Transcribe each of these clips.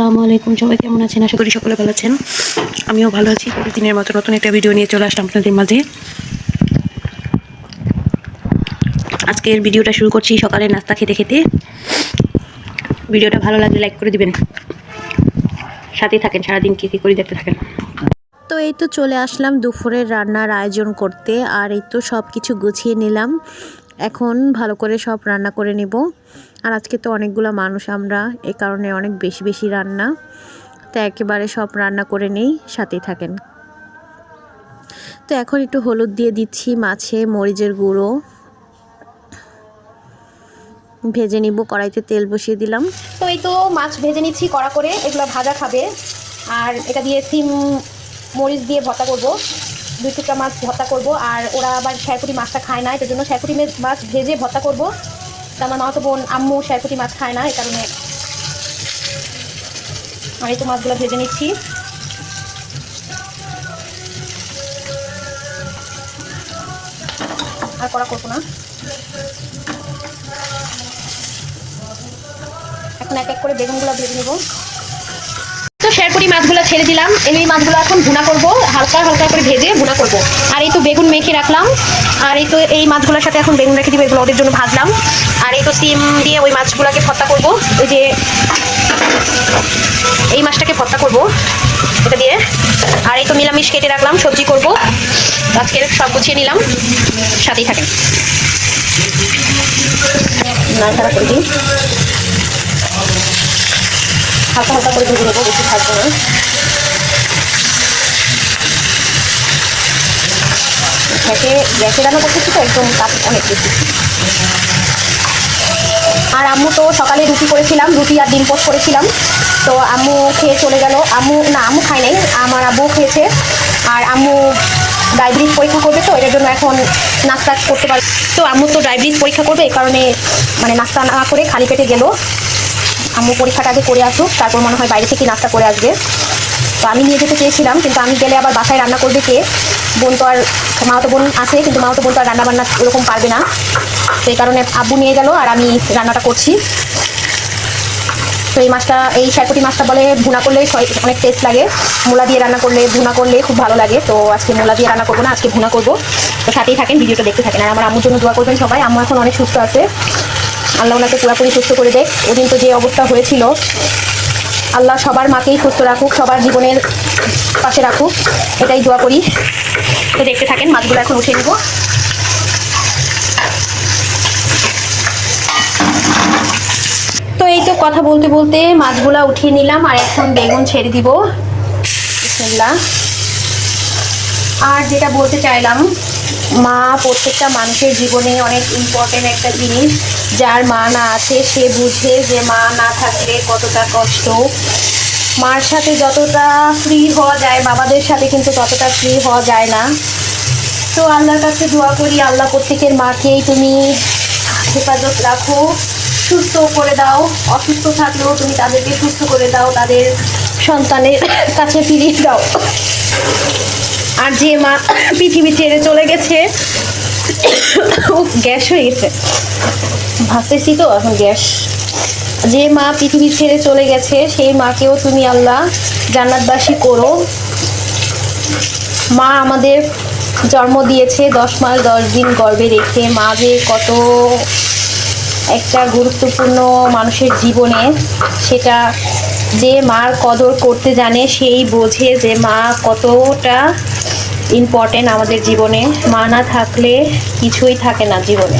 আসসালামু আলাইকুম। সবাই কেমন আছেন? আশা করি সকলে ভালো আছেন। আমিও ভালো আছি। প্রতিদিনের মতো নতুন একটা ভিডিও নিয়ে চলে আসলাম আপনাদের মাঝে। আজকের ভিডিওটা শুরু করছি সকালে নাস্তা খেতে খেতে। ভিডিওটা ভালো লাগলে লাইক করে দিবেন। সাথেই থাকেন, সারাদিন কী কী করে দেখতে থাকেন। তো এই তো চলে আসলাম দুপুরের রান্নার আয়োজন করতে, আর এই তো সব কিছু গুছিয়ে নিলাম। এখন ভালো করে সব রান্না করে নেব। আর আজকে তো অনেকগুলো মানুষ আমরা, এ কারণে অনেক বেশি বেশি রান্না। তো একেবারে সব রান্না করে নেই, সাথেই থাকেন। তো এখন একটু হলুদ দিয়ে দিচ্ছি মাছে, মরিচের গুঁড়ো। ভেজে নিব, কড়াইতে তেল বসিয়ে দিলাম। তো এই তো মাছ ভেজে নিচ্ছি কড়া করে, এগুলো ভাজা খাবে। আর এটা দিয়ে সিম, মরিচ দিয়ে ভর্তা করব। দুই টুকরা মাছ ভর্তা করব। আর ওরা আবার শ্যারকুটি মাছটা খায় না, এটার জন্য শ্যারকুটি মাছ ভেজে ভর্তা করব। তা আমার মামাতো বোন, আম্মু শ্যারকুটি মাছ খায় না, এই কারণে আমি তো মাছগুলো ভেজে নিচ্ছি। আর করা করব না। এখন এক এক করে বেগুনগুলো ভেজে নেব। তো শেরপুরি মাছগুলো ছেড়ে দিলাম। এই মাছগুলো এখন ভুনা করব, হালকা হালকা করে ভেজে ভুনা করব। আর এই তো বেগুন মেখে রাখলাম, আর এই তো এই মাছগুলোর সাথে এখন বেগুন রেখে দিব, এগুলো ওদের জন্য ভাজলাম। আর এই তো সিম দিয়ে ওই মাছগুলোকে ভর্তা করব, ওই যে এই মাছটাকে ভর্তা করব এটা দিয়ে। আর এই তো নিরামিষ কেটে রাখলাম, সবজি করব। আজকের সব গুছিয়ে নিলাম, সাথেই থাকেন। নাড়াচাড়া করে দিই হালকা হালকা করে ভেজে নেব বেশি ভাজবো না। গ্যাসে গ্যাসে তো একদম তাপ অনেক বেশি। আর আম্মু তো সকালে রুটি করেছিলাম, রুটি আর ডিম পোস্ট করেছিলাম। তো আম্মু খেয়ে চলে গেল। আম্মু, না, আম্মু খায় নাই, আমার আব্বু খেয়েছে। আর আম্মু ডায়াবেটিস পরীক্ষা করবে তো, এটার জন্য এখন নাস্তা করতে পারবে। তো আম্মু তো ডায়াবেটিস পরীক্ষা করবে, এই কারণে মানে নাস্তা না করে খালি পেটে গেলো। আম্মু পরীক্ষাটা আগে করে আসুক, তারপর মনে হয় বাইরে থেকে নাস্তা করে আসবে। তো আমি নিয়ে যেতে চেয়েছিলাম, কিন্তু আমি গেলে আবার বাসায় রান্না করবে কে? বোন তো আর মাও তো বোন আছে, কিন্তু মাও তো বোন তো আর রান্না বান্না ওরকম পারবে না। সেই কারণে আব্বু নিয়ে গেল আর আমি রান্নাটা করছি। তো এই মাছটা, এই শাকটি মাছটা বলে ভুনা করলে অনেক টেস্ট লাগে। মূলা দিয়ে রান্না করলে, ভুনা করলে খুব ভালো লাগে। তো আজকে মূলা দিয়ে রান্না করব না, আজকে ভুনা করব। তো সাথেই থাকেন, ভিডিওটা দেখতে থাকেন। আর আমার আম্মুর জন্য দোয়া করবেন সবাই। আম্মু এখন অনেক সুস্থ আছে। আল্লাহ ওনাকে পুরোপুরি সুস্থ করে দেখ। ওদিন তো যে অবস্থা হয়েছিল, আল্লাহ সবার মাকেই সুস্থ রাখুক, সবার জীবনের পাশে রাখুক, এটাই দোয়া করি। তো দেখতে থাকেন, মাছগুলো এখন উঠে নিব। তো এই তো কথা বলতে বলতে মাছগুলা উঠিয়ে নিলাম, আর এখন বেগুন ছেড়ে দিব। আর যেটা বলতে চাইলাম মা প্রত্যেকটা মানুষের জীবনে অনেক ইম্পর্টেন্ট একটা জিনিস। যার মা না আছে, সে বুঝে যে মা না থাকলে কতটা কষ্ট। মার সাথে যতটা ফ্রি হওয়া যায়, বাবাদের সাথে কিন্তু ততটা ফ্রি হওয়া যায় না। তো আল্লাহর কাছে দোয়া করি, আল্লাহ প্রত্যেকের মাকেই তুমি হেফাজত রাখো, সুস্থ করে দাও, অসুস্থ থাকলেও তুমি তাদেরকে সুস্থ করে দাও, তাদের সন্তানের কাছে ফিরিয়ে দাও। আর যে মা পৃথিবী ছেড়ে চলে গেছে উফ, গ্যাস হয়ে গেছে। ভাবতেছি তো এখন গ্যাস। যে মা পৃথিবী ছেড়ে চলে গেছে সেই মাকেও তুমি আল্লাহ জান্নাতবাসী করো। মা আমাদের জন্ম দিয়েছে দশ মাস দশ দিন গর্বে রেখে। মা যে কত একটা গুরুত্বপূর্ণ মানুষের জীবনে সেটা যে মার কদর করতে জানে সেই বোঝে যে মা কতটা ইম্পর্টেন্ট আমাদের জীবনে। মা না থাকলে কিছুই থাকে না জীবনে।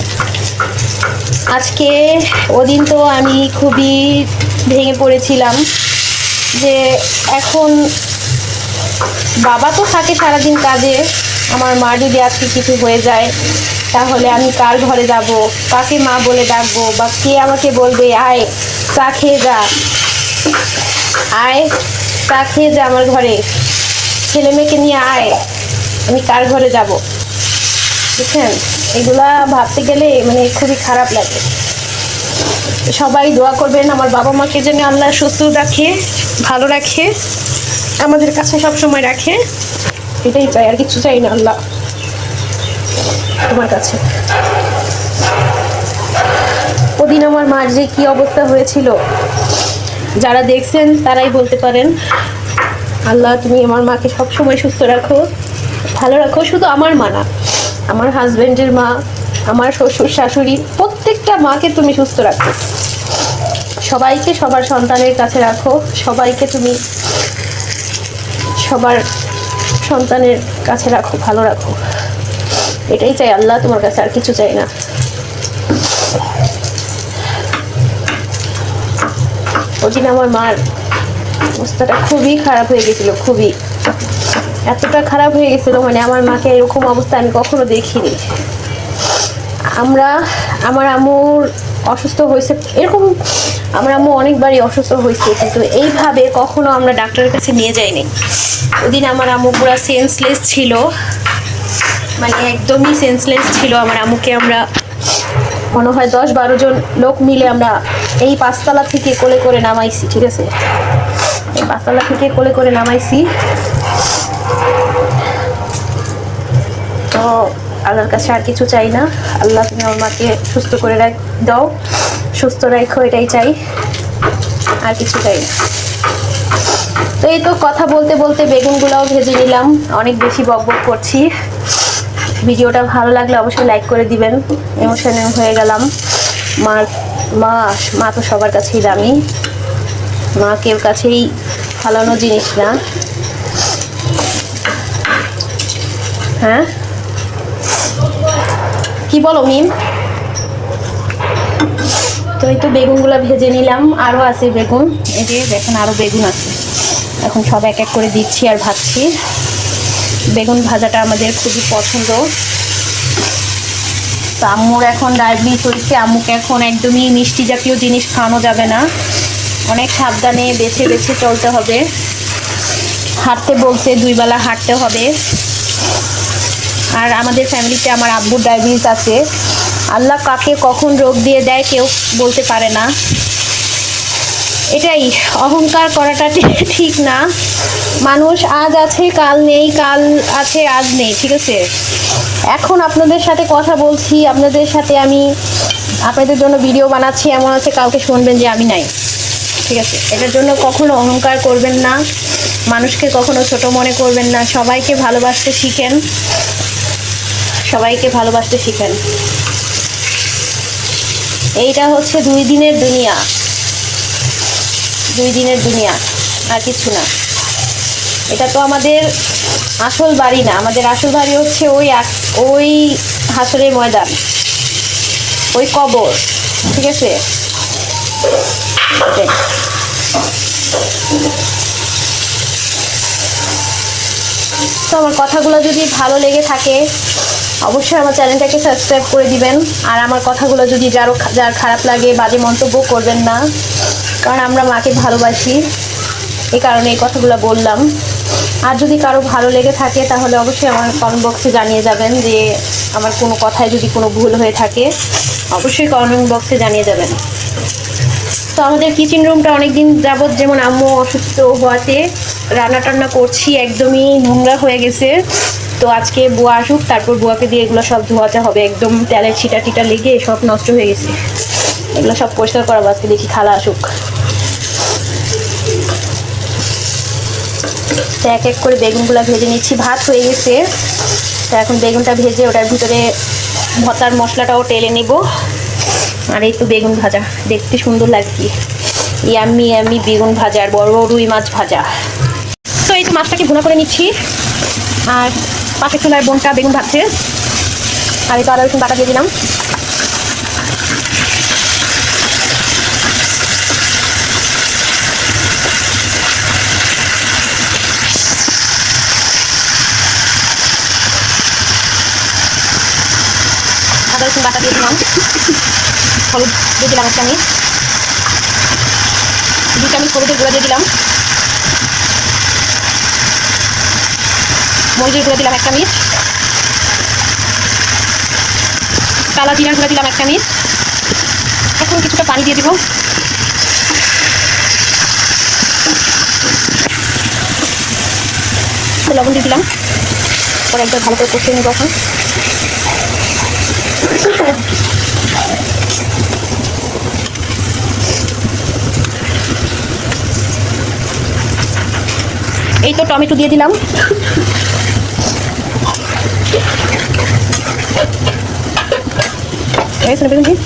আজকে ওদিন তো আমি খুবই ভেঙে পড়েছিলাম যে এখন বাবা তো থাকে সারাদিন কাজে, আমার মা যদি আজকে কিছু হয়ে যায়, তাহলে আমি কার ঘরে যাব, কাকে মা বলে ডাকবো, বা কে আমাকে বলবে, আয়, চা খেয়ে যা। আয়, চা খেয়ে যা আমার ঘরে। ছেলে মেয়েকে নিয়ে আয়। আমি কার ঘরে যাব? বুঝছেন? এগুলা ভাবতে গেলে মানে খুবই খারাপ লাগে। সবাই দোয়া করবেন, আমার বাবা মাকে যেন আল্লাহ সুস্থ রাখে, ভালো রাখে, আমাদের কাছে সব সময় রাখে। এটাই চাই, আর কিছু চাই না আল্লাহ। তোমার কাছে। ওদিন আমার মার যে কি অবস্থা হয়েছিল, যারা দেখছেন তারাই বলতে পারেন, আল্লাহ তুমি আমার মাকে সবসময় সুস্থ রাখো। ভালো রাখো, শুধু আমার মা না, আমার হাজব্যান্ডের মা, আমার শ্বশুর, শাশুড়ি, প্রত্যেকটা মাকে তুমি সুস্থ রাখো। সবাইকে সবার সন্তানের কাছে রাখো, সবাইকে তুমি সবার সন্তানের কাছে রাখো, ভালো রাখো। এটাই চাই, আল্লাহ তোমার কাছে আর কিছু চাই না। ওদিন আমার মার অবস্থাটা খুবই খারাপ হয়ে গেছিল, খুবই। এতটা খারাপ হয়ে গেছিল মানে আমার মাকে এরকম অবস্থা আমি কখনো দেখিনি। আমরা, আমার আম্মুর অসুস্থ হয়েছে, এরকম আমার আম্মু অনেকবারই অসুস্থ হয়েছে, কিন্তু এইভাবে কখনো আমরা ডাক্তারের কাছে নিয়ে যাইনি। ওদিন আমার আম্মু পুরো সেন্সলেস ছিল মানে একদমই সেন্সলেস ছিল আমার আম্মুকে আমরা, মনে হয় দশ বারো জন লোক মিলে আমরা এই পাঁচতলা থেকে কোলে করে নামাইছি, ঠিক আছে? এই পাঁচতলা থেকে কোলে করে নামাইছি। আল্লাহর কাছে আর কিছু চাই না। আল্লাহ, তুমি আমার মাকে সুস্থ করে রাখ, দাও। সুস্থ রাখো, এটাই চাই। আর কিছু চাই না। তো এই তো কথা বলতে বলতে বেগুনগুলোও ভেজে নিলাম। অনেক বেশি বক বক করছি। ভিডিওটা ভালো লাগলে অবশ্যই লাইক করে দিবেন। ইমোশনাল হয়ে গেলাম। মার মা মা তো সবার কাছেই দামি। মা কেউ কাছেই ফালানো জিনিস না। হ্যাঁ? বলো, মিম? তো এই তো বেগুনগুলো ভেজে নিলাম। আরও আছে বেগুন। এই যে দেখেন আরও বেগুন আছে। এখন সব এক এক করে দিচ্ছি আর ভাজছি। বেগুন ভাজাটা আমাদের খুবই পছন্দ। তো আম্মুর এখন ডায়াবেটিস হয়েছে আম্মুকে এখন একদমই মিষ্টি জাতীয় জিনিস খাওয়ানো যাবে না। অনেক সাবধানে বেছে বেছে চলতে হবে। হাঁটতে বলছে, দুই বেলা হাঁটতে হবে। আর আমাদের ফ্যামিলিতে আমার আব্বুর ডায়াবেটিস আছে। আল্লাহ কাকে কখন রোগ দিয়ে দেয় কেউ বলতে পারে না। এটাই, অহংকার করাটা ঠিক- না। মানুষ আজ আছে, কাল নেই, কাল আছে, আজ নেই, ঠিক আছে? এখন আপনাদের সাথে কথা বলছি, আপনাদের সাথে আমি আপনাদের জন্য ভিডিও বানাচ্ছি, এমন আছে কাউকে শুনবেন যে আমি নাই। ঠিক আছে? এটার জন্য কখনো অহংকার করবেন না। মানুষকে কখনো ছোট মনে করবেন না। সবাইকে ভালোবাসতে শিখেন। সবাইকে ভালোবাসতে শিখেন। এইটা হচ্ছে দুই দিনের দুনিয়া। দুই দিনের দুনিয়া, আর কিছু না। এটা তো আমাদের আসল বাড়ি না, আমাদের আসল বাড়ি হচ্ছে ওই ওই হাসরের ময়দান, ওই কবর, ঠিক আছে? তো আমার কথাগুলো যদি ভালো লেগে থাকে অবশ্যই আমার চ্যানেলটাকে সাবস্ক্রাইব করে দিবেন। আর আমার কথাগুলো যদি যারও যার খারাপ লাগে, বাজে মন্তব্য করবেন না। কারণ আমরা মাকে ভালোবাসি। এ কারণে এই কথাগুলো বললাম। আর যদি কারও ভালো লেগে থাকে, তাহলে অবশ্যই আমার কমেন্ট বক্সে জানিয়ে যাবেন যে আমার কোনো কথায় যদি কোনো ভুল হয়ে থাকে, অবশ্যই কমেন্ট বক্সে জানিয়ে যাবেন। তো আমাদের কিচেন রুমটা অনেক দিন যাবৎ যেমন আম্মু অসুস্থ হওয়াতে রান্না টান্না করছি, একদমই নোংরা হয়ে গেছে। তো আজকে বুয়া আসুক, তারপর বুয়াকে দিয়ে এগুলো সব ধোয়াতে হবে। একদম তেলের ছিটা টিটা লেগে সব নষ্ট হয়ে গেছে। এগুলো সব পরিষ্কার করাবো আজকে, দেখি খালা আসুক। এক এক করে বেগুনগুলো ভেজে নিচ্ছি। ভাত হয়ে গেছে। তো এখন বেগুনটা ভেজে ওটার ভিতরে ভতার মশলাটাও টেলে নেব। আর এই তো বেগুন ভাজা। দেখতে সুন্দর লাগছে। ইয়াম্মি ইয়াম্মি বেগুন ভাজা আর বড় বড় রুই মাছ ভাজা। তো এই তো মাছটাকে ভুনা করে নিচ্ছি। আর পাশে চুলার বোনটা বেগুন ভাজছে আর এই তো আদা বাটা দিয়ে দিলাম। আদা বাটা দিয়ে দিলাম। হলুদ দিয়ে দিলাম এক চামচ দু চামচ হলুদের গুঁড়া দিয়ে দিলাম। মরিচের গুঁড়া দিলাম এক চামচ কালা জিরার গুঁড়া দিলাম এক চামচ এখন কিছুটা পানি দিয়ে দিব। লবণ দিয়ে দিলাম। পরে একবার ভালো করে কষিয়ে নেব এখন। এই তো টমেটো দিয়ে দিলাম। এই শোনো বেগুন দিয়ে।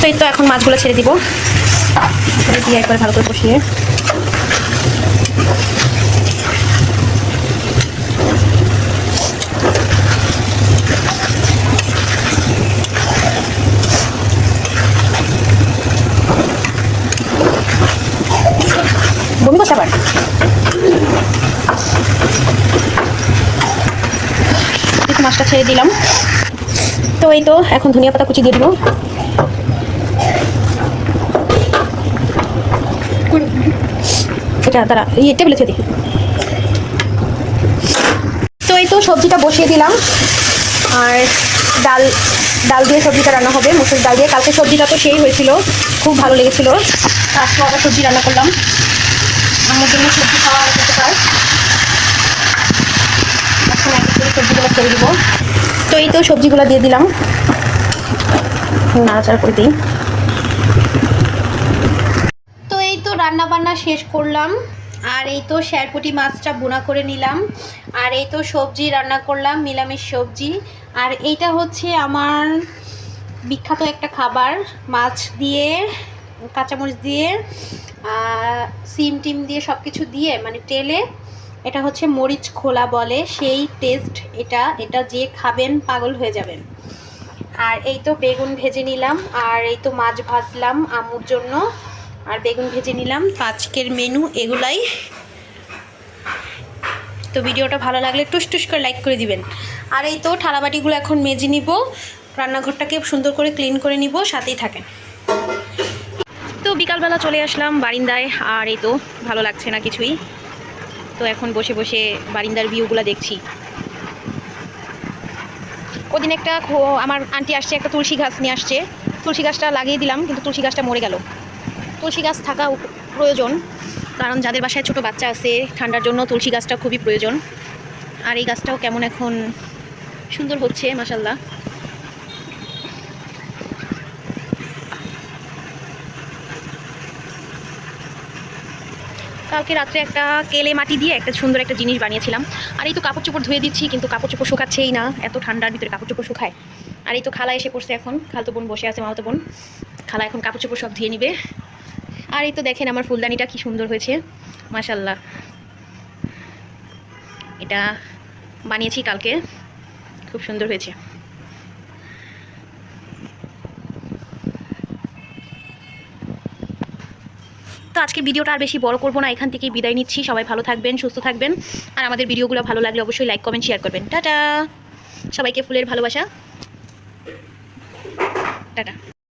তো তো এখন মাছগুলো ছেড়ে দিব দিয়ে একবার ভালো করে কষিয়ে আবার। মাছটা ছেড়ে দিলাম। তো এই তো, এখন ধনিয়া পাতা কুচি দিয়ে দিব। তো এই তো, সবজিটা বসিয়ে দিলাম। আর ডাল ডাল দিয়ে সবজিটা রান্না হবে। মুসুর ডাল দিয়ে। কালকে সবজিটা তো সেই হয়েছিল। খুব ভালো লেগেছিল। আজকে আবার সবজি রান্না করলাম। আমার সবজি খাওয়া যেতে পারে। এখন করে সবজিগুলো তো এই তো সবজিগুলো দিয়ে দিলাম। নাড়াচাড়া করে দিই। তো এই তো রান্না বান্না শেষ করলাম। আর এই তো শ্যারপুটি মাছটা বোনা করে নিলাম। আর এই তো সবজি রান্না করলাম, নিরামিষ সবজি। আর এইটা হচ্ছে আমার বিখ্যাত একটা খাবার, মাছ দিয়ে কাঁচামরিচ দিয়ে সিম টিম দিয়ে সব কিছু দিয়ে মানে তেলে, এটা হচ্ছে মরিচ খোলা বলে, সেই টেস্ট এটা এটা যে খাবেন পাগল হয়ে যাবেন। আর এই তো বেগুন ভেজে নিলাম, আর এই তো মাছ ভাজলাম আমুর জন্য, আর বেগুন ভেজে নিলাম। আজকের মেনু এগুলাই। তো ভিডিওটা ভালো লাগলে টুস টুস করে লাইক করে দিবেন। আর এই তো থালাবাটিগুলো এখন মেজে নিব, রান্নাঘরটাকে সুন্দর করে ক্লিন করে নিব, সাথেই থাকেন। তো বিকালবেলা চলে আসলাম বারিন্দায়, আর এই তো ভালো লাগছে না কিছুই। তো এখন বসে বসে বারিন্দার ভিউগুলো দেখছি। ওদিন একটা আমার আন্টি আসছে, একটা তুলসী গাছ নিয়ে আসছে। তুলসী গাছটা লাগিয়ে দিলাম, কিন্তু তুলসী গাছটা মরে গেল। তুলসী গাছ থাকা প্রয়োজন, কারণ যাদের বাসায় ছোট বাচ্চা আছে, ঠান্ডার জন্য তুলসী গাছটা খুবই প্রয়োজন। আর এই গাছটাও কেমন এখন সুন্দর হচ্ছে মাসাল্লাহ কালকে রাত্রে একটা কেলে মাটি দিয়ে একটা সুন্দর একটা জিনিস বানিয়েছিলাম। আর এই তো কাপড় চোপড় ধুয়ে দিচ্ছি, কিন্তু কাপড় চোপড় শুকাচ্ছেই না। এত ঠান্ডার ভিতরে কাপড় চোপড় শুকায়। আর এই তো খালা এসে পড়ছে এখন। খালতো বোন বসে আছে মামাতো বোন। খালা এখন কাপড় চোপড় সব ধুয়ে নিবে। আর এই তো দেখেন আমার ফুলদানিটা কি সুন্দর হয়েছে। মাশাল্লাহ এটা বানিয়েছি কালকে। খুব সুন্দর হয়েছে। তো আজকের ভিডিওটা আর বেশি বড় করব না, এখান থেকেই বিদায় নিচ্ছি। সবাই ভালো থাকবেন, সুস্থ থাকবেন। আর আমাদের ভিডিওগুলো ভালো লাগলে অবশ্যই লাইক কমেন্ট শেয়ার করবেন। Ta ta! সবাইকে ফুলের ভালোবাসা। টাটা।